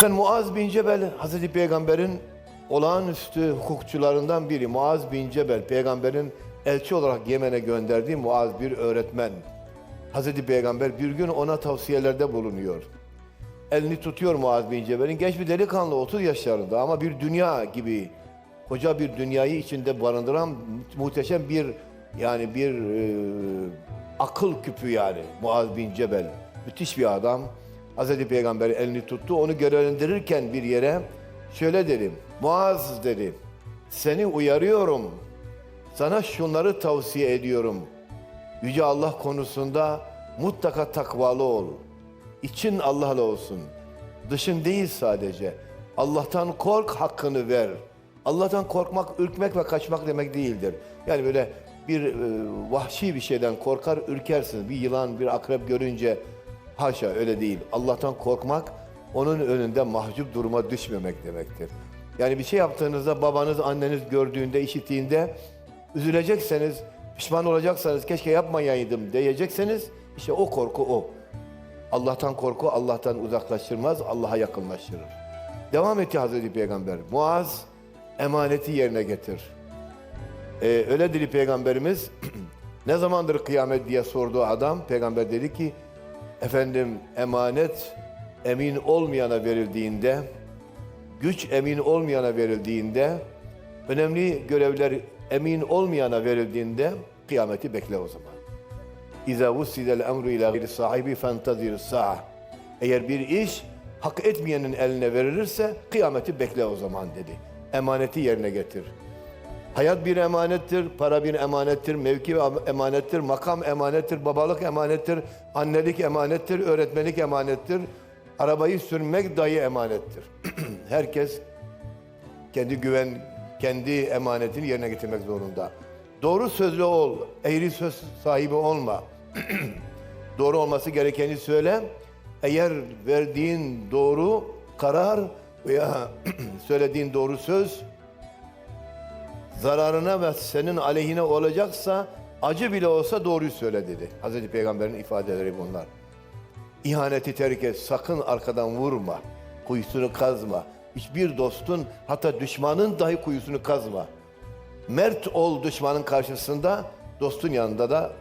Efendim Muaz bin Cebel Hazreti Peygamber'in olağanüstü hukukçularından biri. Muaz bin Cebel peygamberin elçi olarak Yemen'e gönderdiği Muaz bir öğretmen. Hazreti Peygamber bir gün ona tavsiyelerde bulunuyor. Elini tutuyor Muaz bin Cebel'in. Genç bir delikanlı 30 yaşlarında ama bir dünya gibi koca bir dünyayı içinde barındıran muhteşem bir yani bir e, akıl küpü yani Muaz bin Cebel. Müthiş bir adam. Hazreti Peygamber elini tuttu. Onu görevlendirirken bir yere şöyle dedim. Muaz dedi. Seni uyarıyorum. Sana şunları tavsiye ediyorum. Yüce Allah konusunda mutlaka takvalı ol. İçin Allah'la olsun. Dışın değil sadece. Allah'tan kork, hakkını ver. Allah'tan korkmak, ürkmek ve kaçmak demek değildir. Yani böyle bir e, vahşi bir şeyden korkar, ürkersin. Bir yılan, bir akrep görünce haşa öyle değil. Allah'tan korkmak, onun önünde mahcup duruma düşmemek demektir. Yani bir şey yaptığınızda babanız, anneniz gördüğünde, işittiğinde üzülecekseniz, pişman olacaksanız keşke yapmayaydım diyecekseniz işte o korku o. Allah'tan korku Allah'tan uzaklaştırmaz, Allah'a yakınlaştırır. Devam etti Hazreti Peygamber. Muaz emaneti yerine getir. Ee, öyle dedi Peygamberimiz. ne zamandır kıyamet diye sordu adam. Peygamber dedi ki, efendim emanet emin olmayana verildiğinde, güç emin olmayana verildiğinde, önemli görevler emin olmayana verildiğinde kıyameti bekle o zaman. İza vussidel emru ila gayri sahibi fentazir sa'a. Eğer bir iş hak etmeyenin eline verilirse kıyameti bekle o zaman dedi. Emaneti yerine getir. Hayat bir emanettir, para bir emanettir, mevki emanettir, makam emanettir, babalık emanettir, annelik emanettir, öğretmenlik emanettir. Arabayı sürmek dahi emanettir. Herkes kendi güven, kendi emanetini yerine getirmek zorunda. Doğru sözlü ol, eğri söz sahibi olma. doğru olması gerekeni söyle. Eğer verdiğin doğru karar veya söylediğin doğru söz zararına ve senin aleyhine olacaksa acı bile olsa doğruyu söyle dedi. Hazreti Peygamber'in ifadeleri bunlar. İhaneti terk et, sakın arkadan vurma, kuyusunu kazma. Hiçbir dostun hatta düşmanın dahi kuyusunu kazma. Mert ol düşmanın karşısında, dostun yanında da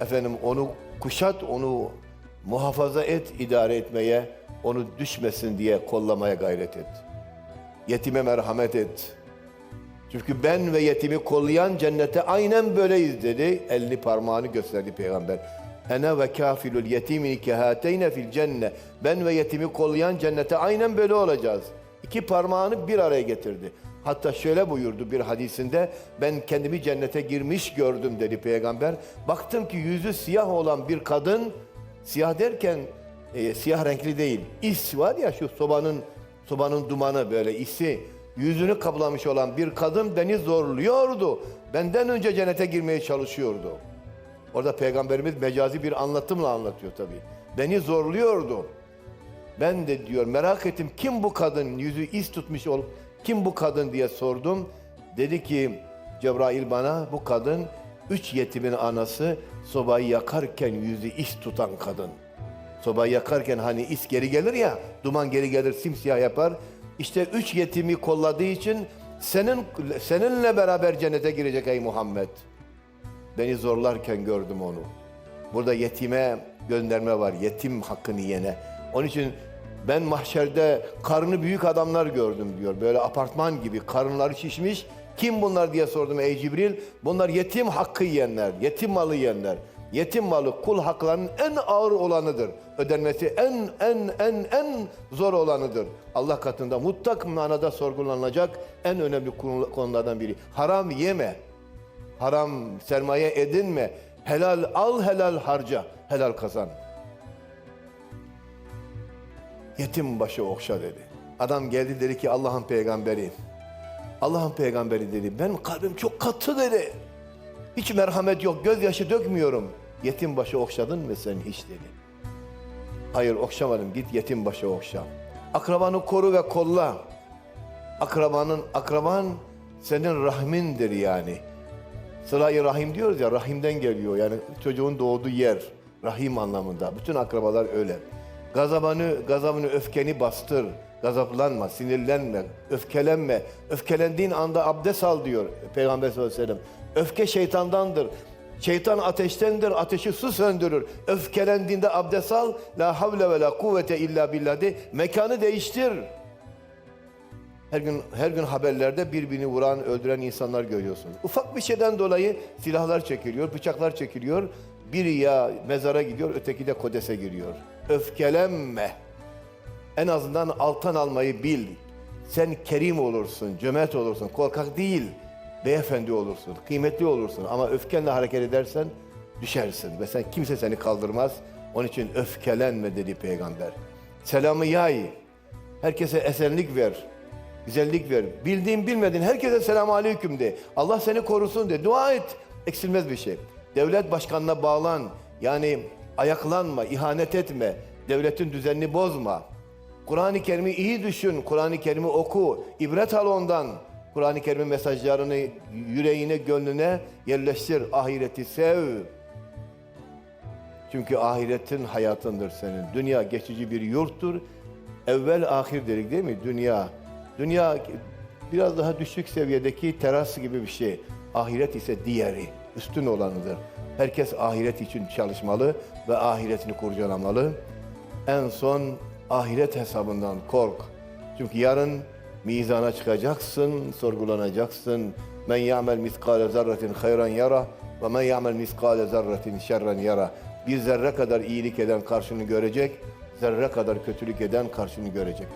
efendim onu kuşat, onu muhafaza et, idare etmeye, onu düşmesin diye kollamaya gayret et. Yetime merhamet et. Çünkü ben ve yetimi kollayan cennete aynen böyleyiz dedi. Elini parmağını gösterdi peygamber. Ene ve kafilul yetimi kehateyne fil cenne. Ben ve yetimi kollayan cennete aynen böyle olacağız. İki parmağını bir araya getirdi. Hatta şöyle buyurdu bir hadisinde ben kendimi cennete girmiş gördüm dedi peygamber. Baktım ki yüzü siyah olan bir kadın siyah derken e, siyah renkli değil. İs var ya şu sobanın sobanın dumanı böyle isi yüzünü kaplamış olan bir kadın beni zorluyordu. Benden önce cennete girmeye çalışıyordu. Orada peygamberimiz mecazi bir anlatımla anlatıyor tabii. Beni zorluyordu. Ben de diyor merak ettim kim bu kadın yüzü iz tutmuş olup kim bu kadın diye sordum. Dedi ki Cebrail bana bu kadın üç yetimin anası sobayı yakarken yüzü iz tutan kadın. Sobayı yakarken hani is geri gelir ya duman geri gelir simsiyah yapar. İşte üç yetimi kolladığı için senin seninle beraber cennete girecek ey Muhammed. Beni zorlarken gördüm onu. Burada yetime gönderme var. Yetim hakkını yene. Onun için ben mahşerde karnı büyük adamlar gördüm diyor. Böyle apartman gibi karınları şişmiş. Kim bunlar diye sordum ey Cibril. Bunlar yetim hakkı yiyenler, yetim malı yiyenler. Yetim malı kul haklarının en ağır olanıdır. Ödenmesi en en en en zor olanıdır. Allah katında mutlak manada sorgulanacak en önemli konulardan biri. Haram yeme. Haram sermaye edinme. Helal al, helal harca. Helal kazan. Yetim başı okşa dedi. Adam geldi dedi ki Allah'ın peygamberi. Allah'ın peygamberi dedi. Ben kalbim çok katı dedi. Hiç merhamet yok, gözyaşı dökmüyorum. Yetim başı okşadın mı sen hiç dedi. Hayır okşamadım, git yetim başı okşa. Akrabanı koru ve kolla. Akrabanın, akraban senin rahmindir yani. Sıla-i rahim diyoruz ya, rahimden geliyor. Yani çocuğun doğduğu yer, rahim anlamında. Bütün akrabalar öyle. Gazabını, gazabını, öfkeni bastır. Gazaplanma, sinirlenme, öfkelenme. Öfkelendiğin anda abdest al diyor Peygamber sallallahu aleyhi ve sellem. Öfke şeytandandır. Şeytan ateştendir, ateşi su söndürür. Öfkelendiğinde abdest al, la havle ve la kuvvete illa billah de, mekanı değiştir. Her gün her gün haberlerde birbirini vuran, öldüren insanlar görüyorsunuz. Ufak bir şeyden dolayı silahlar çekiliyor, bıçaklar çekiliyor. Biri ya mezara gidiyor, öteki de kodese giriyor. Öfkelenme. En azından alttan almayı bil. Sen kerim olursun, cömert olursun, korkak değil. Beyefendi olursun, kıymetli olursun. Ama öfkenle hareket edersen düşersin. Ve sen kimse seni kaldırmaz. Onun için öfkelenme dedi peygamber. Selamı yay. Herkese esenlik ver. Güzellik ver. Bildiğin bilmediğin herkese selamun aleyküm de. Allah seni korusun de. Dua et. Eksilmez bir şey. Devlet başkanına bağlan. Yani ayaklanma, ihanet etme. Devletin düzenini bozma. Kur'an-ı Kerim'i iyi düşün. Kur'an-ı Kerim'i oku. İbret al ondan. Kur'an-ı Kerim'in mesajlarını yüreğine, gönlüne yerleştir. Ahireti sev. Çünkü ahiretin hayatındır senin. Dünya geçici bir yurttur. Evvel ahir dedik değil mi? Dünya. Dünya biraz daha düşük seviyedeki teras gibi bir şey. Ahiret ise diğeri, üstün olanıdır. Herkes ahiret için çalışmalı ve ahiretini kurcalamalı. En son ahiret hesabından kork. Çünkü yarın mizana çıkacaksın, sorgulanacaksın. Men ya'mel miskale zerretin hayran yara ve men ya'mel miskale zerretin şerren yara. Bir zerre kadar iyilik eden karşını görecek, zerre kadar kötülük eden karşını görecek.